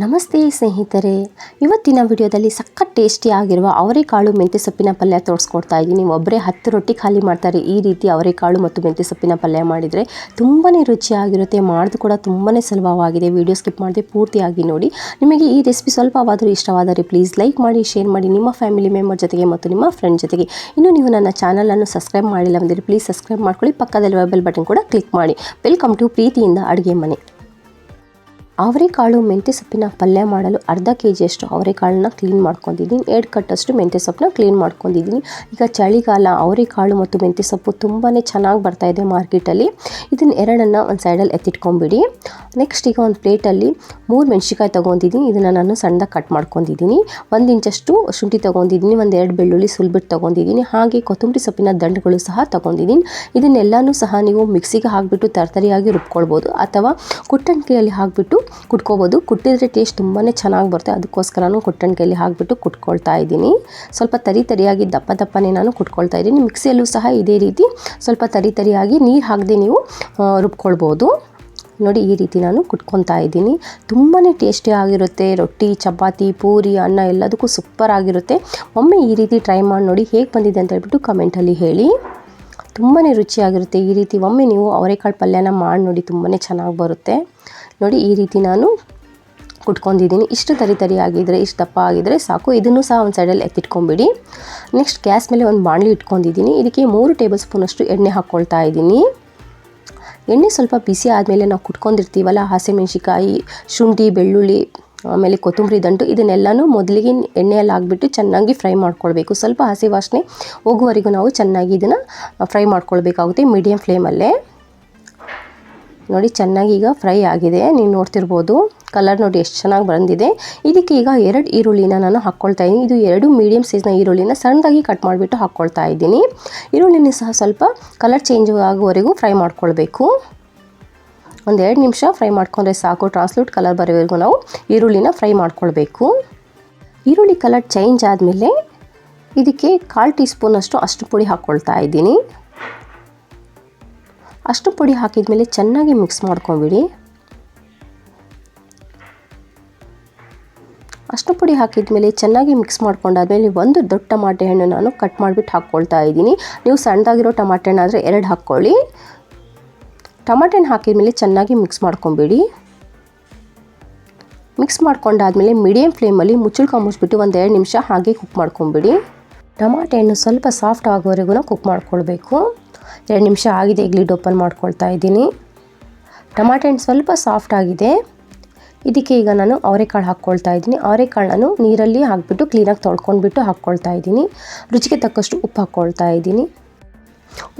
ನಮಸ್ತೆ ಸ್ನೇಹಿತರೆ. ಇವತ್ತಿನ ವಿಡಿಯೋದಲ್ಲಿ ಸಖತ್ ಟೇಸ್ಟಿ ಆಗಿರುವ ಅವರೆಕಾಳು ಮೆಂತ್ಯ ಸೊಪ್ಪಿನ ಪಲ್ಯ ತೋರಿಸ್ಕೊಡ್ತಾ ಇದ್ದೀನಿ. ಒಬ್ಬರೇ ಹತ್ತು ರೊಟ್ಟಿ ಖಾಲಿ ಮಾಡ್ತಾರೆ ಈ ರೀತಿ ಅವರೆಕಾಳು ಮತ್ತು ಮೆಂತ್ಯ ಸೊಪ್ಪಿನ ಪಲ್ಯ ಮಾಡಿದರೆ ತುಂಬಾ ರುಚಿಯಾಗಿರುತ್ತೆ, ಮಾಡೋದು ಕೂಡ ತುಂಬಾ ಸುಲಭವಾಗಿದೆ. ವಿಡಿಯೋ ಸ್ಕಿಪ್ ಮಾಡದೆ ಪೂರ್ತಿಯಾಗಿ ನೋಡಿ. ನಿಮಗೆ ಈ ರೆಸಿಪಿ ಸ್ವಲ್ಪವಾದರೂ ಇಷ್ಟವಾದರೆ ಪ್ಲೀಸ್ ಲೈಕ್ ಮಾಡಿ, ಶೇರ್ ಮಾಡಿ, ನಿಮ್ಮ ಫ್ಯಾಮಿಲಿ ಮೆಂಬರ್ ಜೊತೆಗೆ ಮತ್ತು ನಿಮ್ಮ ಫ್ರೆಂಡ್ ಜೊತೆಗೆ. ಇನ್ನು ನೀವು ನನ್ನ ಚಾನಲನ್ನು ಸಬ್ಸ್ಕ್ರೈಬ್ ಮಾಡಿಲ್ಲ ಅಂದರೆ ಪ್ಲೀಸ್ ಸಬ್ಸ್ಕ್ರೈಬ್ ಮಾಡ್ಕೊಳ್ಳಿ. ಪಕ್ಕದಲ್ಲಿ ಬೆಲ್ ಬಟನ್ ಕೂಡ ಕ್ಲಿಕ್ ಮಾಡಿ. ವೆಲ್ಕಮ್ ಟು ಪ್ರೀತಿಯಿಂದ ಅಡುಗೆ ಮನೆ. ಅವರೆಕಾಳು ಮೆಂತ್ಯ ಸೊಪ್ಪಿನ ಪಲ್ಯ ಮಾಡಲು ಅರ್ಧ ಕೆ ಜಿಯಷ್ಟು ಅವರೆಕಾಳನ್ನ ಕ್ಲೀನ್ ಮಾಡ್ಕೊಂಡಿದ್ದೀನಿ. ಎರಡು ಕಟ್ಟಷ್ಟು ಮೆಂತ್ಯ ಸೊಪ್ಪನ್ನ ಕ್ಲೀನ್ ಮಾಡ್ಕೊಂಡಿದ್ದೀನಿ. ಈಗ ಚಳಿಗಾಲ, ಅವರೆಕಾಳು ಮತ್ತು ಮೆಂತ್ಯ ಸೊಪ್ಪು ತುಂಬಾ ಚೆನ್ನಾಗಿ ಬರ್ತಾ ಇದೆ ಮಾರ್ಕೆಟಲ್ಲಿ. ಇದನ್ನು ಎರಡನ್ನು ಒಂದು ಸೈಡಲ್ಲಿ ಎತ್ತಿಟ್ಕೊಂಬಿಡಿ. ನೆಕ್ಸ್ಟ್ ಈಗ ಒಂದು ಪ್ಲೇಟಲ್ಲಿ ಮೂರು ಮೆಣಸಿಕಾಯಿ ತೊಗೊಂಡಿದ್ದೀನಿ. ಇದನ್ನು ನಾನು ಸಣ್ಣದಾಗಿ ಕಟ್ ಮಾಡ್ಕೊಂಡಿದ್ದೀನಿ. ಒಂದು ಇಂಚಷ್ಟು ಶುಂಠಿ ತೊಗೊಂಡಿದ್ದೀನಿ. ಒಂದು ಎರಡು ಬೆಳ್ಳುಳ್ಳಿ ಸುಲ್ಬಿಟ್ಟು ತೊಗೊಂಡಿದ್ದೀನಿ. ಹಾಗೆ ಕೊತ್ತಂಬರಿ ಸೊಪ್ಪಿನ ದಂಡುಗಳು ಸಹ ತೊಗೊಂಡಿದ್ದೀನಿ. ಇದನ್ನೆಲ್ಲನೂ ಸಹ ನೀವು ಮಿಕ್ಸಿಗೆ ಹಾಕಿಬಿಟ್ಟು ತರತರಿಯಾಗಿ ರುಬ್ಕೊಳ್ಬೋದು ಅಥವಾ ಕುಟ್ಟಣಿಕೆಯಲ್ಲಿ ಹಾಕಿಬಿಟ್ಟು ಕುಟ್ಕೋಬೋದು. ಕುಟ್ಟಿದ್ರೆ ಟೇಸ್ಟ್ ತುಂಬಾ ಚೆನ್ನಾಗಿ ಬರುತ್ತೆ. ಅದಕ್ಕೋಸ್ಕರ ಕುಟ್ಟಣಿಕೆಯಲ್ಲಿ ಹಾಕಿಬಿಟ್ಟು ಕುಟ್ಕೊಳ್ತಾ ಇದ್ದೀನಿ. ಸ್ವಲ್ಪ ತರಿ ತರಿಯಾಗಿ ದಪ್ಪ ದಪ್ಪನೇ ನಾನು ಕುಟ್ಕೊಳ್ತಾ ಇದ್ದೀನಿ. ಮಿಕ್ಸಿಯಲ್ಲೂ ಸಹ ಇದೇ ರೀತಿ ಸ್ವಲ್ಪ ತರಿ ತರಿಯಾಗಿ ನೀರು ಹಾಕದೆ ನೀವು ರುಬ್ಕೊಳ್ಬೋದು. ನೋಡಿ, ಈ ರೀತಿ ನಾನು ಕುಟ್ಕೊತಾ ಇದ್ದೀನಿ. ತುಂಬಾ ಟೇಸ್ಟಿ ಆಗಿರುತ್ತೆ. ರೊಟ್ಟಿ, ಚಪಾತಿ, ಪೂರಿ, ಅನ್ನ ಎಲ್ಲದಕ್ಕೂ ಸೂಪರ್ ಆಗಿರುತ್ತೆ. ಒಮ್ಮೆ ಈ ರೀತಿ ಟ್ರೈ ಮಾಡಿ ನೋಡಿ ಹೇಗೆ ಬಂದಿದೆ ಅಂತ ಹೇಳ್ಬಿಟ್ಟು ಕಮೆಂಟಲ್ಲಿ ಹೇಳಿ. ತುಂಬಾ ರುಚಿಯಾಗಿರುತ್ತೆ ಈ ರೀತಿ. ಒಮ್ಮೆ ನೀವು ಅವರೆಕಾಳು ಪಲ್ಯನ ಮಾಡಿ ನೋಡಿ ತುಂಬಾ ಚೆನ್ನಾಗಿ ಬರುತ್ತೆ. ನೋಡಿ ಈ ರೀತಿ ನಾನು ಕುಟ್ಕೊಂಡಿದ್ದೀನಿ. ಇಷ್ಟು ತರಿ ತರಿ ಆಗಿದ್ದರೆ ಇಷ್ಟು ದಪ್ಪ ಆಗಿದ್ದರೆ ಸಾಕು. ಇದನ್ನು ಸಹ ಒಂದು ಸೈಡಲ್ಲಿ ಎತ್ತಿಟ್ಕೊಂಬಿಡಿ. ನೆಕ್ಸ್ಟ್ ಗ್ಯಾಸ್ ಮೇಲೆ ಒಂದು ಬಾಣಲಿ ಇಟ್ಕೊಂಡಿದ್ದೀನಿ. ಇದಕ್ಕೆ ಮೂರು ಟೇಬಲ್ ಸ್ಪೂನಷ್ಟು ಎಣ್ಣೆ ಹಾಕ್ಕೊಳ್ತಾ ಇದ್ದೀನಿ. ಎಣ್ಣೆ ಸ್ವಲ್ಪ ಬಿಸಿ ಆದಮೇಲೆ ನಾವು ಕುಟ್ಕೊಂಡಿರ್ತೀವಲ್ಲ ಹಸಿಮೆಣ್ಸಿಕಾಯಿ ಶುಂಠಿ, ಬೆಳ್ಳುಳ್ಳಿ, ಆಮೇಲೆ ಕೊತ್ತಂಬರಿ ದಂಟು, ಇದನ್ನೆಲ್ಲನೂ ಮೊದಲಿಗೆ ಎಣ್ಣೆಯಲ್ಲಿ ಹಾಕ್ಬಿಟ್ಟು ಚೆನ್ನಾಗಿ ಫ್ರೈ ಮಾಡ್ಕೊಳ್ಬೇಕು. ಸ್ವಲ್ಪ ಹಸಿ ವಾಸನೆ ಹೋಗುವವರೆಗೂ ನಾವು ಚೆನ್ನಾಗಿ ಇದನ್ನು ಫ್ರೈ ಮಾಡ್ಕೊಳ್ಬೇಕಾಗುತ್ತೆ ಮೀಡಿಯಮ್ ಫ್ಲೇಮಲ್ಲೇ. ನೋಡಿ, ಚೆನ್ನಾಗಿ ಈಗ ಫ್ರೈ ಆಗಿದೆ. ನೀವು ನೋಡ್ತಿರ್ಬೋದು, ಕಲರ್ ನೋಡಿ ಎಷ್ಟು ಚೆನ್ನಾಗಿ ಬಂದಿದೆ. ಇದಕ್ಕೆ ಈಗ ಎರಡು ಈರುಳ್ಳಿನ ನಾನು ಹಾಕ್ಕೊಳ್ತಾ ಇದ್ದೀನಿ ಇದು ಎರಡು ಮೀಡಿಯಮ್ ಸೈಜ್ನ ಈರುಳ್ಳಿನ ಸಣ್ಣದಾಗಿ ಕಟ್ ಮಾಡಿಬಿಟ್ಟು ಹಾಕ್ಕೊಳ್ತಾ ಇದ್ದೀನಿ ಈರುಳ್ಳಿನ ಸಹ ಸ್ವಲ್ಪ ಕಲರ್ ಚೇಂಜ್ ಆಗುವವರೆಗೂ ಫ್ರೈ ಮಾಡ್ಕೊಳ್ಬೇಕು. ಎರಡು ನಿಮಿಷ ಫ್ರೈ ಮಾಡ್ಕೊಂಡ್ರೆ ಸಾಕು. ಟ್ರಾನ್ಸ್ಲೂಟ್ ಕಲರ್ ಬರೋವರೆಗೂ ನಾವು ಈರುಳ್ಳಿನ ಫ್ರೈ ಮಾಡ್ಕೊಳ್ಬೇಕು. ಈರುಳ್ಳಿ ಕಲರ್ ಚೇಂಜ್ ಆದಮೇಲೆ ಇದಕ್ಕೆ ಕಾಲು ಟೀ ಸ್ಪೂನಷ್ಟು ಅಷ್ಟು ಪುಡಿ ಹಾಕ್ಕೊಳ್ತಾ ಇದ್ದೀನಿ ಅಷ್ಟು ಪುಡಿ ಹಾಕಿದ ಮೇಲೆ ಚೆನ್ನಾಗಿ ಮಿಕ್ಸ್ ಮಾಡ್ಕೊಂಬಿಡಿ. ಅಷ್ಟು ಪುಡಿ ಹಾಕಿದ ಮೇಲೆ ಚೆನ್ನಾಗಿ ಮಿಕ್ಸ್ ಮಾಡ್ಕೊಂಡಾದ್ಮೇಲೆ ಒಂದು ದೊಡ್ಡ ಟಮಾಟೆ ಹಣ್ಣು ನಾನು ಕಟ್ ಮಾಡಿಬಿಟ್ಟು ಹಾಕ್ಕೊಳ್ತಾ ಇದ್ದೀನಿ. ನೀವು ಸಣ್ಣದಾಗಿರೋ ಟಮಾಟೆ ಹಣ್ಣು ಆದರೆ ಎರಡು ಹಾಕ್ಕೊಳ್ಳಿ. ಟಮಾಟೆ ಹಣ್ಣು ಹಾಕಿದ ಮೇಲೆ ಚೆನ್ನಾಗಿ ಮಿಕ್ಸ್ ಮಾಡ್ಕೊಂಬಿಡಿ. ಮಿಕ್ಸ್ ಮಾಡ್ಕೊಂಡಾದ್ಮೇಲೆ ಮೀಡಿಯಮ್ ಫ್ಲೇಮಲ್ಲಿ ಮುಚ್ಚಳ್ಕೊಂಬಿಟ್ಬಿಟ್ಟು ಒಂದು ಎರಡು ನಿಮಿಷ ಹಾಗೆ ಕುಕ್ ಮಾಡ್ಕೊಂಬಿಡಿ. ಟಮಾಟೆ ಹಣ್ಣು ಸ್ವಲ್ಪ ಸಾಫ್ಟ್ ಆಗೋವರೆಗೂ ಕುಕ್ ಮಾಡ್ಕೊಳ್ಬೇಕು. ಎರಡು ನಿಮಿಷ ಆಗಿದೆ ಈಗ ಲಿಡ್ ಓಪನ್ ಮಾಡ್ಕೊಳ್ತಾ ಇದ್ದೀನಿ. ಟಮಾಟೆ ಹಣ್ಣು ಸ್ವಲ್ಪ ಸಾಫ್ಟ್ ಆಗಿದೆ. ಇದಕ್ಕೆ ಈಗ ನಾನು ಅವರೆಕಾಳು ಹಾಕ್ಕೊಳ್ತಾ ಇದ್ದೀನಿ. ಅವರೆಕಾಳನ್ನು ನೀರಲ್ಲಿ ಹಾಕ್ಬಿಟ್ಟು ಕ್ಲೀನಾಗಿ ತೊಳ್ಕೊಂಡ್ಬಿಟ್ಟು ಹಾಕ್ಕೊಳ್ತಾ ಇದ್ದೀನಿ. ರುಚಿಗೆ ತಕ್ಕಷ್ಟು ಉಪ್ಪು ಹಾಕ್ಕೊಳ್ತಾ ಇದ್ದೀನಿ.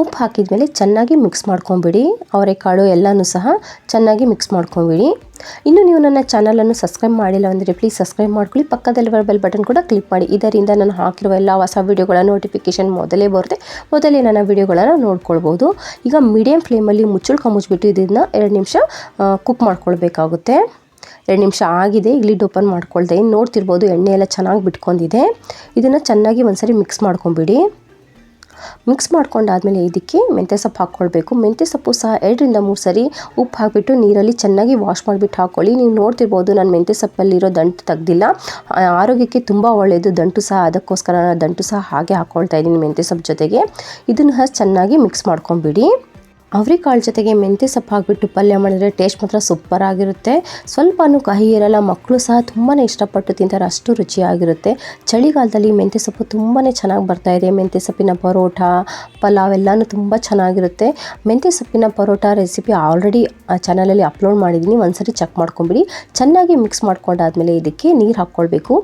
ಉಪ್ಪು ಹಾಕಿದ ಮೇಲೆ ಚೆನ್ನಾಗಿ ಮಿಕ್ಸ್ ಮಾಡ್ಕೊಂಬಿಡಿ. ಅವರೆಕಾಳು ಎಲ್ಲನೂ ಸಹ ಚೆನ್ನಾಗಿ ಮಿಕ್ಸ್ ಮಾಡ್ಕೊಂಬಿಡಿ. ಇನ್ನು ನೀವು ನನ್ನ ಚಾನಲನ್ನು ಸಬ್ಸ್ಕ್ರೈಬ್ ಮಾಡಿಲ್ಲ ಅಂದರೆ ಪ್ಲೀಸ್ ಸಬ್ಸ್ಕ್ರೈಬ್ ಮಾಡ್ಕೊಳ್ಳಿ. ಪಕ್ಕದಲ್ಲಿರುವ ಬೆಲ್ ಬಟನ್ ಕೂಡ ಕ್ಲಿಕ್ ಮಾಡಿ. ಇದರಿಂದ ನಾನು ಹಾಕಿರುವ ಎಲ್ಲ ಹೊಸ ವೀಡಿಯೋಗಳ ನೋಟಿಫಿಕೇಷನ್ ಮೊದಲೇ ಬರುತ್ತೆ. ಮೊದಲೇ ನನ್ನ ವೀಡಿಯೋಗಳನ್ನು ನೋಡ್ಕೊಳ್ಬೋದು. ಈಗ ಮೀಡಿಯಮ್ ಫ್ಲೇಮಲ್ಲಿ ಮುಚ್ಚಳ್ಕ ಮುಚ್ಚಿಬಿಟ್ಟು ಇದನ್ನು ಎರಡು ನಿಮಿಷ ಕುಕ್ ಮಾಡ್ಕೊಳ್ಬೇಕಾಗುತ್ತೆ. ಎರಡು ನಿಮಿಷ ಆಗಿದೆ. ಈಗ ಲಿಡ್ ಓಪನ್ ಮಾಡ್ಕೊಳ್ದೆ. ನೋಡ್ತಿರ್ಬೋದು ಎಣ್ಣೆ ಎಲ್ಲ ಚೆನ್ನಾಗಿ ಬಿಟ್ಕೊಂಡಿದೆ. ಇದನ್ನು ಚೆನ್ನಾಗಿ ಒಂದ್ಸರಿ ಮಿಕ್ಸ್ ಮಾಡ್ಕೊಂಬಿಡಿ. ಮಿಕ್ಸ್ ಮಾಡ್ಕೊಂಡಾದ್ಮೇಲೆ ಇದಕ್ಕೆ ಮೆಂತ್ಯ ಸೊಪ್ಪು ಹಾಕ್ಕೊಳ್ಬೇಕು. ಮೆಂತ್ಯ ಸೊಪ್ಪು ಸಹ ಎರಡರಿಂದ ಮೂರು ಸರಿ ಉಪ್ಪು ಹಾಕಿಬಿಟ್ಟು ನೀರಲ್ಲಿ ಚೆನ್ನಾಗಿ ವಾಶ್ ಮಾಡಿಬಿಟ್ಟು ಹಾಕ್ಕೊಳ್ಳಿ. ನೀವು ನೋಡ್ತಿರ್ಬೋದು ನಾನು ಮೆಂತ್ಯ ಸೊಪ್ಪಲ್ಲಿರೋ ದಂಟು ತೆಗ್ದಿಲ್ಲ. ಆರೋಗ್ಯಕ್ಕೆ ತುಂಬ ಒಳ್ಳೆಯದು ದಂಟು ಸಹ ಅದಕ್ಕೋಸ್ಕರ ದಂಟು ಸಹ ಹಾಗೆ ಹಾಕ್ಕೊಳ್ತಾ ಇದ್ದೀನಿ ಮೆಂತ್ಯ ಸೊಪ್ಪು ಜೊತೆಗೆ. ಇದನ್ನು ಚೆನ್ನಾಗಿ ಮಿಕ್ಸ್ ಮಾಡ್ಕೊಂಬಿಡಿ. ಅವರೆಕಾಳು ಜೊತೆಗೆ ಮೆಂತ್ಯ ಸೊಪ್ಪು ಹಾಕಿಬಿಟ್ಟು ಪಲ್ಯ ಮಾಡಿದರೆ ಟೇಸ್ಟ್ ಮಾತ್ರ ಸೂಪರ್ ಆಗಿರುತ್ತೆ. ಸ್ವಲ್ಪನೂ ಕಹಿ ಇರಲ್ಲ ಮಕ್ಕಳು ಸಹ ತುಂಬಾ ಇಷ್ಟಪಟ್ಟು ತಿಂತಾರೆ, ಅಷ್ಟು ರುಚಿಯಾಗಿರುತ್ತೆ. ಚಳಿಗಾಲದಲ್ಲಿ ಮೆಂತ್ಯ ಸೊಪ್ಪು ತುಂಬಾ ಚೆನ್ನಾಗಿ ಬರ್ತಾ ಇದೆ. ಮೆಂತ್ಯ ಸೊಪ್ಪಿನ ಪರೋಟ, ಪಲಾವ್ ಎಲ್ಲನೂ ತುಂಬ ಚೆನ್ನಾಗಿರುತ್ತೆ. ಮೆಂತ್ಯ ಸೊಪ್ಪಿನ ಪರೋಟ ರೆಸಿಪಿ ಆಲ್ರೆಡಿ ಆ ಚಾನಲಲ್ಲಿ ಅಪ್ಲೋಡ್ ಮಾಡಿದ್ದೀನಿ. ಒಂದ್ಸರಿ ಚೆಕ್ ಮಾಡ್ಕೊಂಬಿಡಿ. ಚೆನ್ನಾಗಿ ಮಿಕ್ಸ್ ಮಾಡ್ಕೊಂಡಾದ್ಮೇಲೆ ಇದಕ್ಕೆ ನೀರು ಹಾಕ್ಕೊಳ್ಬೇಕು.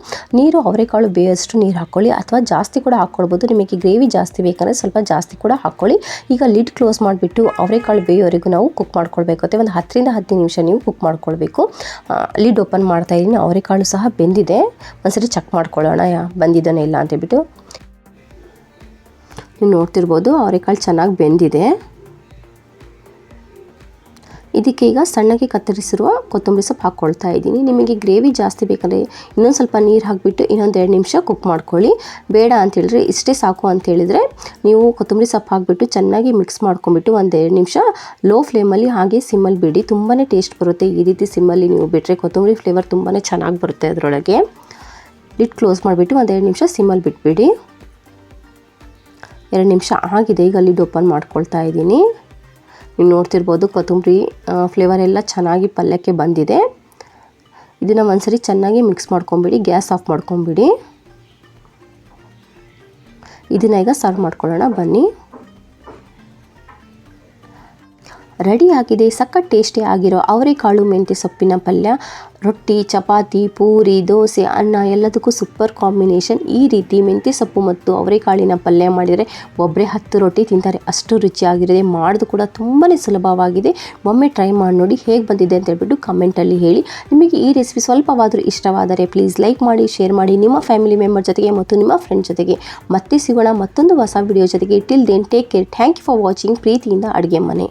ನೀರು ಅವರೆಕಾಳು ಬೇಯಷ್ಟು ನೀರು ಹಾಕ್ಕೊಳ್ಳಿ. ಅಥವಾ ಜಾಸ್ತಿ ಕೂಡ ಹಾಕ್ಕೊಳ್ಬೋದು. ನಿಮಗೆ ಗ್ರೇವಿ ಜಾಸ್ತಿ ಬೇಕಂದರೆ ಸ್ವಲ್ಪ ಜಾಸ್ತಿ ಕೂಡ ಹಾಕ್ಕೊಳ್ಳಿ. ಈಗ ಲಿಡ್ ಕ್ಲೋಸ್ ಮಾಡಿಬಿಟ್ಟು ಅವರೆಕಾಳು ಬೇಯೋವರೆಗೂ ನಾವು ಕುಕ್ ಮಾಡ್ಕೊಳ್ಬೇಕಾಗುತ್ತೆ ಒಂದು ಹತ್ತರಿಂದ ಹತ್ತು ನಿಮಿಷ ನೀವು ಕುಕ್ ಮಾಡ್ಕೊಳ್ಬೇಕು. ಲಿಡ್ ಓಪನ್ ಮಾಡ್ತಾ ಇದ್ದೀನಿ ಅವರೆಕಾಳು ಸಹ ಬೆಂದಿದೆ. ಒಂದ್ಸರಿ ಚೆಕ್ ಮಾಡ್ಕೊಳ್ಳೋಣ. ಬಂದಿದ್ದಾನೆ ಇಲ್ಲ ಅಂತೇಳ್ಬಿಟ್ಟು ನೀವು ನೋಡ್ತಿರ್ಬೋದು ಅವರೆಕಾಳು ಚೆನ್ನಾಗಿ ಬೆಂದಿದೆ. ಇದಕ್ಕೆ ಈಗ ಸಣ್ಣಗೆ ಕತ್ತರಿಸಿರುವ ಕೊತ್ತಂಬರಿ ಸೊಪ್ಪು ಹಾಕ್ಕೊಳ್ತಾ ಇದ್ದೀನಿ. ನಿಮಗೆ ಗ್ರೇವಿ ಜಾಸ್ತಿ ಬೇಕಂದರೆ ಇನ್ನೊಂದು ಸ್ವಲ್ಪ ನೀರು ಹಾಕಿಬಿಟ್ಟು ಇನ್ನೊಂದು ಎರಡು ನಿಮಿಷ ಕುಕ್ ಮಾಡ್ಕೊಳ್ಳಿ. ಬೇಡ ಅಂತೇಳಿದ್ರೆ ಇಷ್ಟೇ ಸಾಕು ಅಂತೇಳಿದರೆ ನೀವು ಕೊತ್ತಂಬರಿ ಸೊಪ್ಪು ಹಾಕಿಬಿಟ್ಟು ಚೆನ್ನಾಗಿ ಮಿಕ್ಸ್ ಮಾಡ್ಕೊಂಬಿಟ್ಟು ಎರಡು ನಿಮಿಷ ಲೋ ಫ್ಲೇಮಲ್ಲಿ ಹಾಗೆ ಸಿಮ್ಮಲ್ಲಿ ಬಿಡಿ. ತುಂಬಾ ಟೇಸ್ಟ್ ಬರುತ್ತೆ. ಈ ರೀತಿ ಸಿಮ್ಮಲ್ಲಿ ನೀವು ಬಿಟ್ಟರೆ ಕೊತ್ತಂಬರಿ ಫ್ಲೇವರ್ ತುಂಬಾ ಚೆನ್ನಾಗಿ ಬರುತ್ತೆ ಅದರೊಳಗೆ. ಲಿಟ್ ಕ್ಲೋಸ್ ಮಾಡಿಬಿಟ್ಟು ಒಂದೆರಡು ನಿಮಿಷ ಸಿಮ್ಮಲ್ಲಿ ಬಿಟ್ಬಿಡಿ. ಎರಡು ನಿಮಿಷ ಆಗಿದೆ. ಈಗ ಲಿಡ್ ಓಪನ್ ಮಾಡ್ಕೊಳ್ತಾ ಇದ್ದೀನಿ. ನೀವು ನೋಡ್ತಿರ್ಬೋದು ಕೊತ್ತಂಬರಿ ಫ್ಲೇವರ್ ಎಲ್ಲ ಚೆನ್ನಾಗಿ ಪಲ್ಯಕ್ಕೆ ಬಂದಿದೆ. ಇದನ್ನು ಒಂದ್ಸರಿ ಚೆನ್ನಾಗಿ ಮಿಕ್ಸ್ ಮಾಡ್ಕೊಂಬಿಡಿ, ಗ್ಯಾಸ್ ಆಫ್ ಮಾಡ್ಕೊಂಬಿಡಿ. ಇದನ್ನ ಈಗ ಸರ್ವ್ ಮಾಡ್ಕೊಳ್ಳೋಣ, ಬನ್ನಿ. ರೆಡಿ ಆಗಿದೆ ಸಖತ್ ಟೇಸ್ಟಿ ಆಗಿರೋ ಅವರೆಕಾಳು, ಮೆಂತ್ಯ ಸೊಪ್ಪಿನ ಪಲ್ಯ, ರೊಟ್ಟಿ, ಚಪಾತಿ, ಪೂರಿ, ದೋಸೆ, ಅನ್ನ ಎಲ್ಲದಕ್ಕೂ ಸೂಪರ್ ಕಾಂಬಿನೇಷನ್. ಈ ರೀತಿ ಮೆಂತ್ಯ ಸೊಪ್ಪು ಮತ್ತು ಅವರೆಕಾಳಿನ ಪಲ್ಯ ಮಾಡಿದರೆ ಒಬ್ಬರೇ ಹತ್ತು ರೊಟ್ಟಿ ತಿಂತಾರೆ. ಅಷ್ಟು ರುಚಿಯಾಗಿರುತ್ತೆ ಮಾಡೋದು ಕೂಡ ತುಂಬಾ ಸುಲಭವಾಗಿದೆ. ಒಮ್ಮೆ ಟ್ರೈ ಮಾಡಿ ನೋಡಿ ಹೇಗೆ ಬಂದಿದೆ ಅಂತ ಹೇಳ್ಬಿಟ್ಟು ಕಮೆಂಟಲ್ಲಿ ಹೇಳಿ. ನಿಮಗೆ ಈ ರೆಸಿಪಿ ಸ್ವಲ್ಪವಾದರೂ ಇಷ್ಟವಾದರೆ ಪ್ಲೀಸ್ ಲೈಕ್ ಮಾಡಿ ಶೇರ್ ಮಾಡಿ. ನಿಮ್ಮ ಫ್ಯಾಮಿಲಿ ಮೆಂಬರ್ ಜೊತೆಗೆ ಮತ್ತು ನಿಮ್ಮ ಫ್ರೆಂಡ್ ಜೊತೆಗೆ. ಮತ್ತೆ ಸಿಗೋಣ ಮತ್ತೊಂದು ಹೊಸ ವಿಡಿಯೋ ಜೊತೆಗೆ. Till then take care thank you for watching ಪ್ರೀತಿಯಿಂದ ಅಡುಗೆ ಮನೆ.